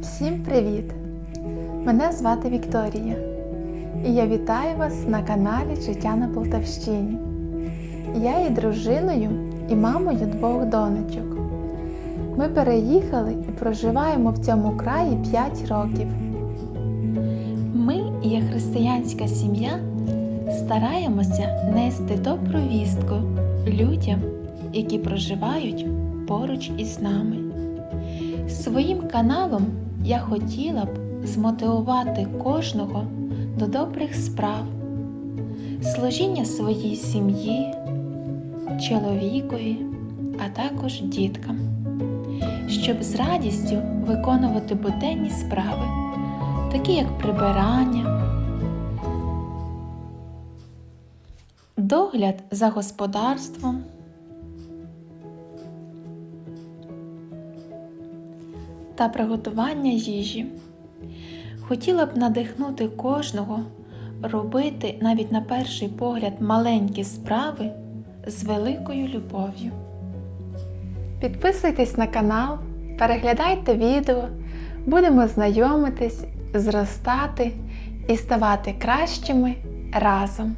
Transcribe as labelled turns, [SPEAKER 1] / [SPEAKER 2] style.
[SPEAKER 1] Всім привіт! Мене звати Вікторія, і я вітаю вас на каналі Життя на Полтавщині. Я є дружиною і мамою двох донечок. Ми переїхали і проживаємо в цьому краї 5 років. Ми, як християнська сім'я, стараємося нести добру вістку людям, які проживають поруч із нами. Своїм каналом я хотіла б змотивувати кожного до добрих справ, служіння своїй сім'ї, чоловікові, а також діткам, щоб з радістю виконувати буденні справи, такі як прибирання, догляд за господарством. Та приготування їжі. Хотіла б надихнути кожного робити навіть на перший погляд маленькі справи з великою любов'ю. Підписуйтесь на канал, переглядайте відео, будемо знайомитись, зростати і ставати кращими разом.